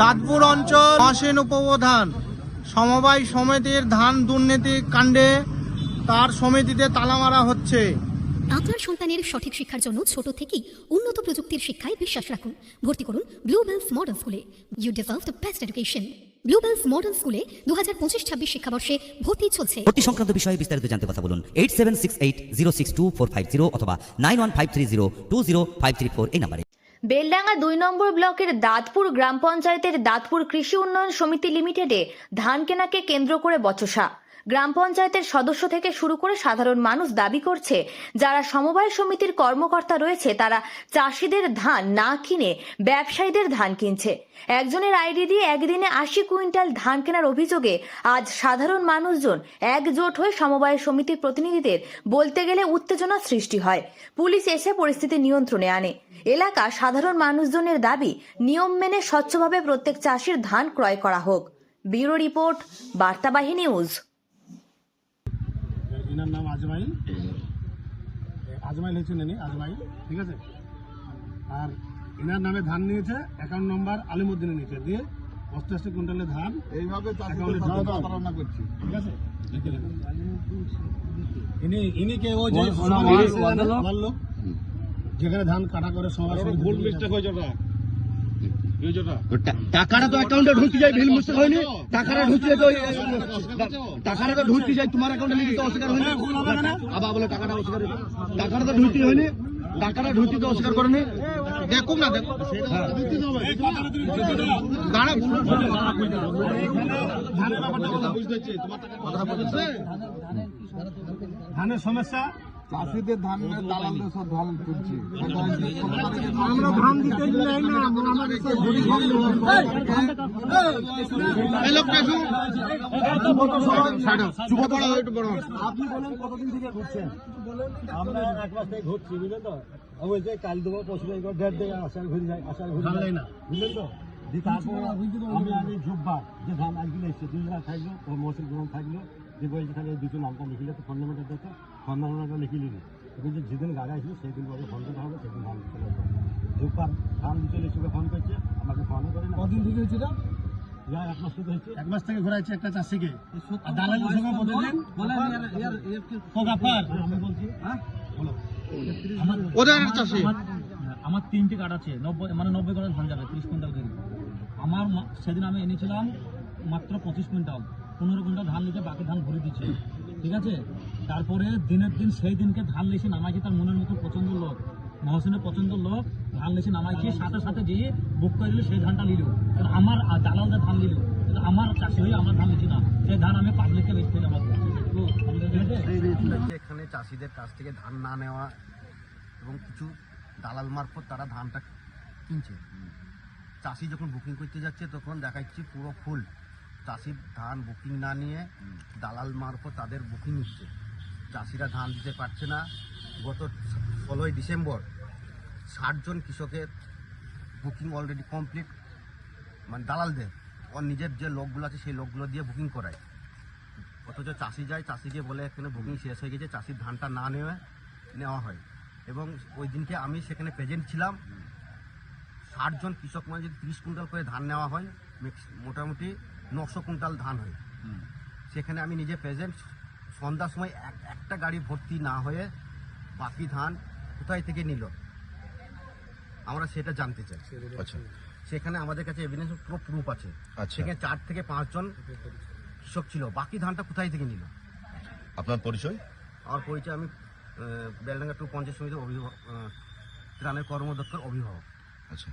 দাঁতপুর অঞ্চল মহাসেন উপপ্রধান। সমবায় সমিতির ধান দুর্নীতি কাণ্ডে তার সমিতিতে তালা মারা হচ্ছে। আপনার সন্তানের সঠিক শিক্ষার জন্য ছোট থেকেই উন্নত প্রযুক্তির শিক্ষায় বিশ্বাস রাখুন। ভর্তি করুন ব্লু বেলস মডার্ন স্কুলে you deserve the best education Blue Bells Modern স্কুলে দু হাজার পঁচিশ ছাব্বিশ শিক্ষাবর্ষে ভর্তি চলছে। ভর্তি সংক্রান্ত বিষয়ে বিস্তারিত জানতে কথা বলুন eight seven six eight zero six two four five zero অথবা nine one five three zero two zero five three four এই নাম্বারে। বেলডাঙ্গা দুই নম্বর ব্লকের দাঁতপুর গ্রাম পঞ্চায়েতের দাঁতপুর কৃষি উন্নয়ন সমিতি লিমিটেডে ধান কেনাকে কেন্দ্র করে বচসা। গ্রাম পঞ্চায়েতের সদস্য থেকে শুরু করে সাধারণ মানুষ দাবি করছে, যারা সমবায় সমিতির কর্মকর্তা রয়েছে, তারা চাষিদের ধান না কিনে ব্যবসায়ীদের ধান কিনছে। একজনের আইডি দিয়ে একদিনে আশি কুইন্টাল ধান কেনার অভিযোগে আজ সাধারণ মানুষজন একজোট হয়ে সমবায় সমিতির প্রতিনিধিদের বলতে গেলে উত্তেজনা সৃষ্টি হয়। পুলিশ এসে পরিস্থিতি নিয়ন্ত্রণে আনে। এলাকা সাধারণ মানুষজনের দাবি, নিয়ম মেনে স্বচ্ছভাবে প্রত্যেক চাষির ধান ক্রয় করা হোক। ব্যুরো রিপোর্ট, বার্তাবাহী নিউজ। এনার নাম আজমাইল। আজমাইল হচ্ছে নেনি আজমাইল ঠিক আছে? আর এনার নামে ধান নিয়েছে অ্যাকাউন্ট নম্বর আলিমুদ্দিনে নিয়েছে। দিয়ে অষ্টাশি কুইন্টালের ধান এইভাবে। প্রতারণা করছি। ঠিক আছে? ইনি ইনি কে ও যে ওনার সমাজ আমার লোক। যেখানে ধান কাটা করে সমাজ ভুল মিস্টেক হয়েছে টাকাটা তো অ্যাকাউন্টে ঢুকতে যায় ভিল মুস্তে হয়নি। টাকাটা ঢুকতে তো টাকাটা তো ঢুকতে যায় তোমার অ্যাকাউন্টে লিখে তো অস্বীকার হয়নি। আবার বলে টাকাটা অস্বীকার টাকাটা তো ঢুকতে হয়নি। টাকাটা ঢুকতে তো অস্বীকার করেনি। দেখুন না দেখুন দাঁড়া ধানের সমস্যা? চাষিদের ধান দালালদের সব ধান তুলছি। আমরা ধান দিতে যাই না আমাদের সব গরিব এই লোকটা একটু ছাড়ো চুপ করো একটু বড় আপনি বলেন কতদিন থেকে ঘুরছেন? আমরা এক মাস থেকে ঘুরছি বুঝলেন তো? ওই যে কাল দেবো পরশু দেবো ডেট আসার ঘুরে যায় আসার ঘুরে যায়। না। বুঝলেন তো? তারপর আমি আমি ঝুপবার যে ধান আজকে এসছে দুই থাকল ও মৌসুম গ্রহণ থাকল। যে বলছে এই দুটো নামটা লিখিলে তো ফোন নাম্বারটা দেখো। ফোন নাম্বারটা লিখে নিবি কিন্তু যেদিন গাড়ি আসবে সেদিন বলে ফোন করতে হবে সেদিন ধান চলে আসবে ঝুপবার ধান চলে এসে ফোন করছে আমাকে ফোনও করে না কদিন থেকে হয়েছে যা এক মাস থেকে হয়েছে। এক মাস থেকে ঘোরাইছে একটা চাষিকে। আর সঙ্গে বদলেন আমি বলছি হ্যাঁ? বলো। ওদের চাষি। আমার তিনটে কার্ড আছে নব্বই মানে নব্বই করে ধান যাবে তিরিশ কুইন্টাল করে আমার সেদিন আমি এনেছিলাম মাত্র পঁচিশ কুইন্টাল। পনেরো কুইন্টাল ধান নিতে বাকি ধান ভরে দিচ্ছে। ঠিক আছে? তারপরে দিনের দিন সেই দিনকে ধান লিখে নামাইছি তার মনের মতো পছন্দ লোক। মহসিনের পছন্দ লোক ধান লিখে নামাইছি, সাথে সাথে যেয়ে বুক করে দিল সেই ধানটা নিল। আমার দালালদের ধান নিল। আমার চাষি হয়ে আমার ধান লিখি না। সেই ধান আমি পাবলিককে বেচতে আছে? এখানে চাষিদের কাছ থেকে ধান না নেওয়া এবং কিছু দালাল মারফত তারা ধানটা কিনছে। চাষি যখন বুকিং করতে যাচ্ছে, তখন দেখাচ্ছি পুরো ফুল চাষির ধান বুকিং না নিয়ে দালাল মারফত তাদের বুকিং নিচ্ছে চাষিরা ধান দিতে পারছে না। গত ষোলোই ডিসেম্বর ষাটজন কৃষকের বুকিং অলরেডি কমপ্লিট মানে দালালদের। ওর নিজের যে লোকগুলো আছে সেই লোকগুলো দিয়ে বুকিং করায়। অথচ চাষি যায় চাষিকে বলে এখানে বুকিং শেষ হয়ে গেছে চাষির ধানটা না নেওয়া নেওয়া হয়। এবং ওই দিনকে আমি সেখানে প্রেজেন্ট ছিলাম। ষাটজন কৃষক মানে যদি তিরিশ কুইন্টাল করে ধান নেওয়া হয় মোটামুটি নশো কুইন্টাল ধান হয়। সেখানে আমি নিজে প্রেজেন্ট সন্ধ্যার সময় এক- একটা গাড়ি ভর্তি না হয়ে বাকি ধান কোথায় থেকে নিল? আমরা সেটা জানতে চাই। আচ্ছা। সেখানে আমাদের কাছে এভিডেন্স পুরো প্রুফ আছে। আচ্ছা। সেখানে চার থেকে পাঁচজন কৃষক ছিল। বাকি ধানটা কোথায় থেকে নিল? আপনার পরিচয়? আমার পরিচয় আমি বেলডাঙ্গা টু পঞ্চায়েত সমিতির অভিভাবক ত্রাণের কর্মদক্ষর অভিভাবক। আচ্ছা।